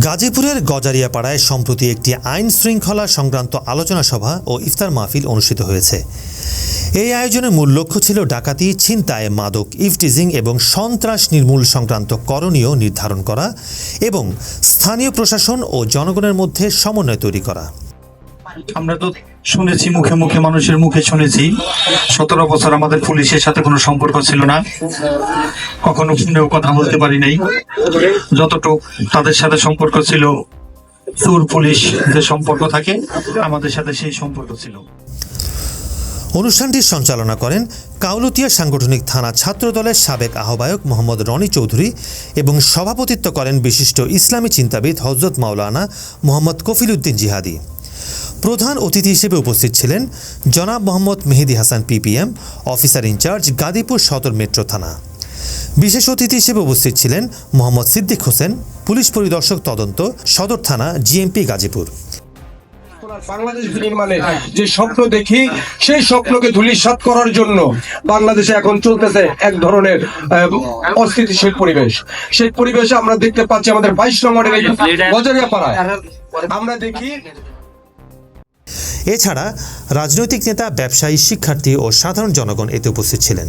গাজীপুরের গজারিয়াপাড়ায় সম্প্রতি একটি আইন শৃঙ্খলা সংক্রান্ত আলোচনা সভা ও ইফতার মাহফিল অনুষ্ঠিত হয়েছে। এই আয়োজনের মূল লক্ষ্য ছিল ডাকাতি ছিনতায় মাদক, ইফটিজিং এবং সন্ত্রাস নির্মূল সংক্রান্ত করণীয় নির্ধারণ করা এবং স্থানীয় প্রশাসন ও জনগণের মধ্যে সমন্বয় তৈরি করা। আমরা তো শুনেছি, মুখে মুখে মানুষের মুখে শুনেছি। সতেরো বছর আমাদের পুলিশের সাথে কোনো সম্পর্ক ছিল না। কখনো ফোনেও কথা বলতে পারি নাই। যতটুক তাদের সাথে সম্পর্ক ছিল সুর পুলিশ যে সম্পর্ক থাকে, আমাদের সাথে সেই সম্পর্ক ছিল। অনুষ্ঠানটি সঞ্চালনা করেন কাউলতিয়া সাংগঠনিক থানা ছাত্রদলের সাবেক আহ্বায়ক মোহাম্মদ রনি চৌধুরী এবং সভাপতিত্ব করেন বিশিষ্ট ইসলামী চিন্তাবিদ হজরত মাওলানা মোহাম্মদ কফিল উদ্দিন জিহাদি। প্রধান অতিথি হিসেবে উপস্থিত ছিলেন জনাব Mohammad Mehedi Hasan PPM officer incharge Gadipur সদর মেট্রো থানা। বিশেষ অতিথি হিসেবে উপস্থিত ছিলেন মোহাম্মদ সিদ্দিক হোসেন পুলিশ পরিদর্শক তদন্ত সদর থানা জিএমপি গাজীপুর। বাংলাদেশ নির্মাণে যে স্বপ্ন দেখি সেই স্বপ্নকে ধূলিসাৎ করার জন্য বাংলাদেশে এখন চলতেছে এক ধরনের অস্থিতিশীল পরিবেশ। সেই পরিবেশে আমরা দেখতে পাচ্ছি আমাদের বাইশ নম্বরের পাড়ায় আমরা দেখি এছাড়া রাজনৈতিক নেতা, ব্যবসায়ী, শিক্ষার্থী ও সাধারণ জনগণ এতে উপস্থিত ছিলেন।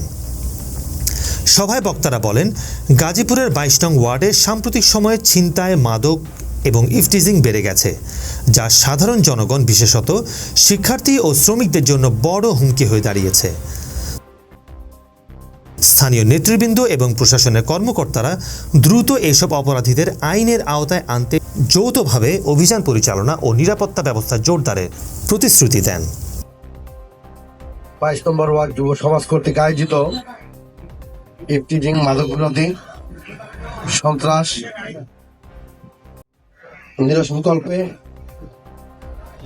সভায় বক্তারা বলেন, গাজীপুরের বাইশ নং ওয়ার্ডে সাম্প্রতিক সময়ে ছিনতায় মাদক এবং ইফটিজিং বেড়ে গেছে, যা সাধারণ জনগণ, বিশেষত শিক্ষার্থী ও শ্রমিকদের জন্য বড় হুমকি হয়ে দাঁড়িয়েছে। স্থানীয় নেতৃবৃন্দ এবং প্রশাসনের কর্মকর্তারা দ্রুত এসব অপরাধীদের আইনের আওতায় আনতে যৌথভাবে অভিযান পরিচালনা ও নিরাপত্তা ব্যবস্থা জোরদারের প্রতিশ্রুতি দেন। বাইশ নম্বর ওয়ার্ড যুব সমাজ কর্তৃক আয়োজিত মাদক বিরোধী সন্ত্রাস নিরসনকল্পে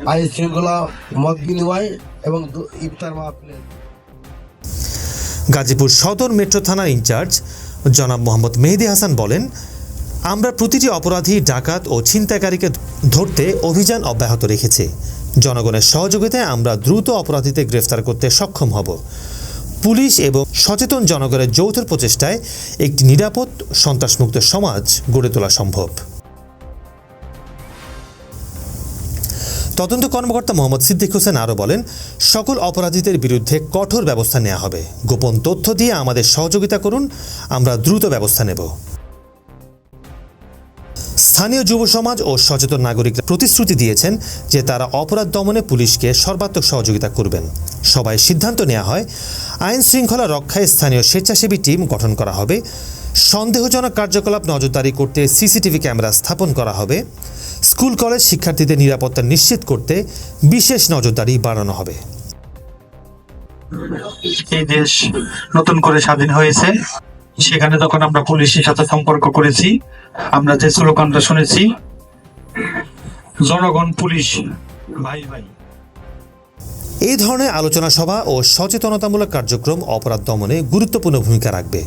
আইন শৃঙ্খলা মত বিনিময় এবং ইফতার মাহফিলের গাজীপুর সদর মেট্রো থানার ইনচার্জ জনাব মোহাম্মদ মেহেদি হাসান বলেন আমরা প্রতিটি অপরাধী, ডাকাত ও ছিনতাইকারীকে ধরতে অভিযান অব্যাহত রেখেছি। জনগণের সহযোগিতায় আমরা দ্রুত অপরাধীদের গ্রেফতার করতে সক্ষম হব। পুলিশ এবং সচেতন জনগণের যৌথ প্রচেষ্টায় একটি নিরাপদ, সন্ত্রাসমুক্ত সমাজ গড়ে তোলা সম্ভব। তদন্ত কর্মকর্তা মোহাম্মদ সিদ্দিক হোসেন আরও বলেন, সকল অপরাধীদের বিরুদ্ধে কঠোর ব্যবস্থা নেওয়া হবে। গোপন তথ্য দিয়ে আমাদের সহযোগিতা করুন, আমরা দ্রুত ব্যবস্থা নেব। স্থানীয় যুব সমাজ ও সচেতন নাগরিকরা প্রতিশ্রুতি দিয়েছেন যে তারা অপরাধ দমনে পুলিশকে সর্বাত্মক সহযোগিতা করবেন। সবাই সিদ্ধান্ত নেওয়া হয়, আইন শৃঙ্খলা রক্ষায় স্থানীয় স্বেচ্ছাসেবী টিম গঠন করা হবে, সন্দেহজনক কার্যকলাপ নজরদারি করতে সিসিটিভি ক্যামেরা স্থাপন করা হবে, স্কুল, কলেজ শিক্ষার্থীদের নিরাপত্তা নিশ্চিত করতে বিশেষ নজরদারি বাড়ানো হবে। এই দেশ নতুন করে স্বাধীন হয়েছে। সেখানে তখন আমরা পুলিশের সাথে সম্পর্ক করেছি। আমরা যে স্লোগানটা শুনেছি, জনগণ, পুলিশ, ভাই ভাই। এই ধরনের আলোচনা সভা ও সচেতনতামূলক কার্যক্রম অপরাধ দমনে গুরুত্বপূর্ণ ভূমিকা রাখবে।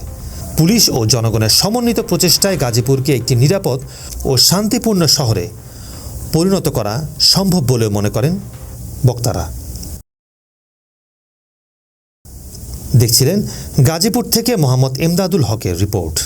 পুলিশ ও জনগণের সমন্বিত প্রচেষ্টায় গাজীপুরকে একটি নিরাপদ ও শান্তিপূর্ণ শহরে পরিণত করা সম্ভব বলে মনে করেন বক্তারা। দেখছিলেন গাজীপুর থেকে মোহাম্মদ এমদাদুল হকের রিপোর্ট।